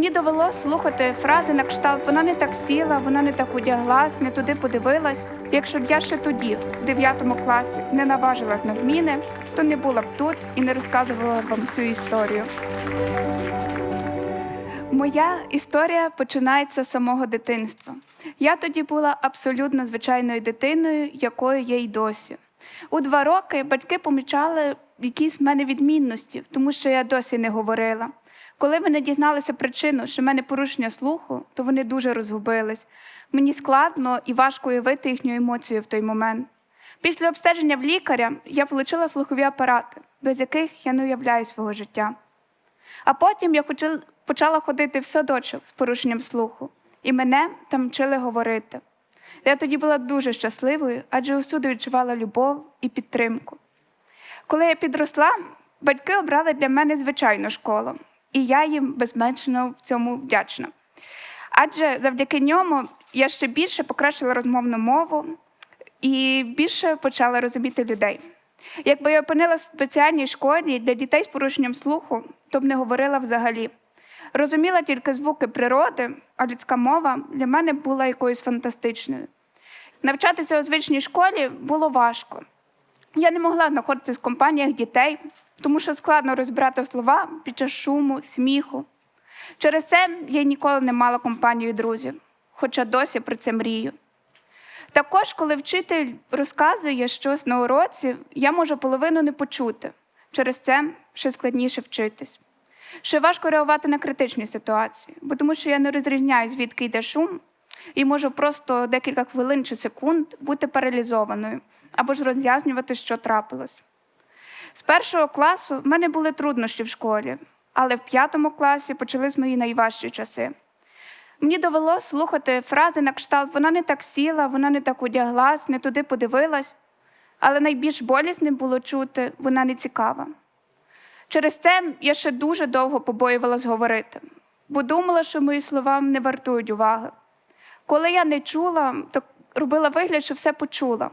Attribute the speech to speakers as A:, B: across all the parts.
A: Мені довелося слухати фрази на кшталт вона не так сіла, вона не так одяглась, не туди подивилась. Якщо б я ще тоді, в 9 класі, не наважилась на зміни, то не була б тут і не розказувала вам цю історію. Моя історія починається з самого дитинства. Я тоді була абсолютно звичайною дитиною, якою є й досі. У два роки батьки помічали якісь в мене відмінності, тому що я досі не говорила. Коли вони дізналися причину, що в мене порушення слуху, то вони дуже розгубились. Мені складно і важко уявити їхню емоцію в той момент. Після обстеження в лікаря я отримала слухові апарати, без яких я не уявляю свого життя. А потім я почала ходити в садочок з порушенням слуху, і мене там вчили говорити. Я тоді була дуже щасливою, адже усюди відчувала любов і підтримку. Коли я підросла, батьки обрали для мене звичайну школу, і я їм безмежно в цьому вдячна. Адже завдяки ньому я ще більше покращила розмовну мову і більше почала розуміти людей. Якби я опинилася в спеціальній школі для дітей з порушенням слуху, то б не говорила взагалі. Розуміла тільки звуки природи, а людська мова для мене була якоюсь фантастичною. Навчатися у звичній школі було важко. Я не могла знаходитися в компаніях дітей, тому що складно розбирати слова під час шуму, сміху. Через це я ніколи не мала компанію друзів, хоча досі про це мрію. Також, коли вчитель розказує щось на уроці, я можу половину не почути. Через це ще складніше вчитись. Ще важко реагувати на критичні ситуації, бо тому що я не розрізняю, звідки йде шум, і можу просто декілька хвилин чи секунд бути паралізованою або ж роз'яснювати, що трапилось. З першого класу в мене були труднощі в школі, але в п'ятому класі почались мої найважчі часи. Мені довелося слухати фрази на кшталт вона не так сіла, вона не так одяглась, не туди подивилась. Але найбільш болісним було чути, вона не цікава. Через це я ще дуже довго побоювалась говорити, бо думала, що мої слова не вартують уваги. Коли я не чула, то робила вигляд, що все почула,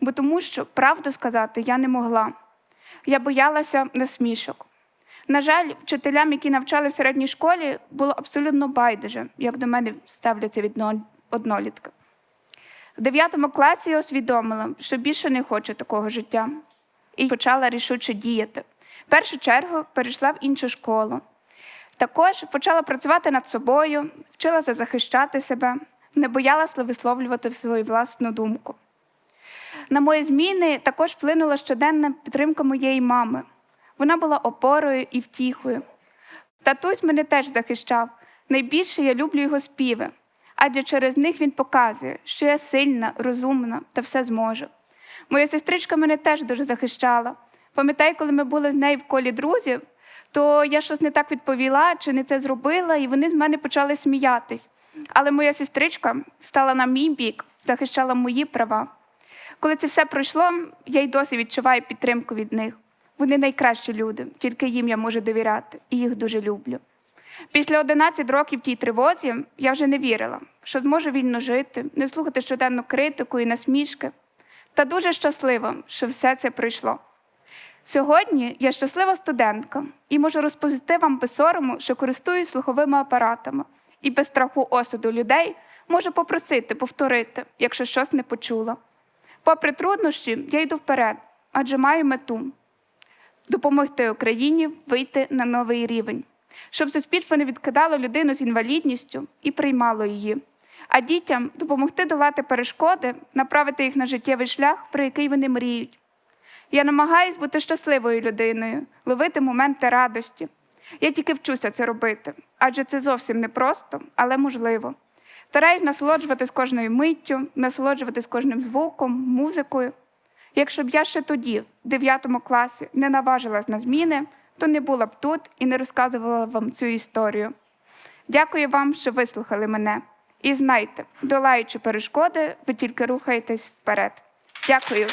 A: бо тому що правду сказати я не могла. Я боялася насмішок. На жаль, вчителям, які навчали в середній школі, було абсолютно байдуже, як до мене ставляться від но- однолітка. В 9 класі я усвідомила, що більше не хочу такого життя, і почала рішуче діяти. В першу чергу перейшла в іншу школу. Також почала працювати над собою, вчилася захищати себе, не боялася висловлювати свою власну думку. На мої зміни також вплинула щоденна підтримка моєї мами. Вона була опорою і втіхою. Татусь мене теж захищав. Найбільше я люблю його співи, адже через них він показує, що я сильна, розумна та все зможу. Моя сестричка мене теж дуже захищала. Пам'ятаю, коли ми були з нею в колі друзів, то я щось не так відповіла чи не це зробила, і вони з мене почали сміятись. Але моя сестричка стала на мій бік, захищала мої права. Коли це все пройшло, я й досі відчуваю підтримку від них. Вони найкращі люди, тільки їм я можу довіряти, і їх дуже люблю. Після 11 років тій тривозі я вже не вірила, що зможу вільно жити, не слухати щоденну критику і насмішки. Та дуже щаслива, що все це пройшло. Сьогодні я щаслива студентка і можу розповісти вам без сорому, що користуюсь слуховими апаратами і без страху осуду людей можу попросити повторити, якщо щось не почула. Попри труднощі, я йду вперед, адже маю мету допомогти Україні вийти на новий рівень, щоб суспільство не відкидало людину з інвалідністю і приймало її, а дітям допомогти долати перешкоди, направити їх на життєвий шлях, про який вони мріють. Я намагаюсь бути щасливою людиною, ловити моменти радості. Я тільки вчуся це робити, адже це зовсім непросто, але можливо. Стараюсь насолоджуватись кожною миттю, насолоджуватись кожним звуком, музикою. Якщо б я ще тоді, в 9 класі, не наважилась на зміни, то не була б тут і не розказувала вам цю історію. Дякую вам, що вислухали мене. І знайте, долаючи перешкоди, ви тільки рухаєтесь вперед. Дякую.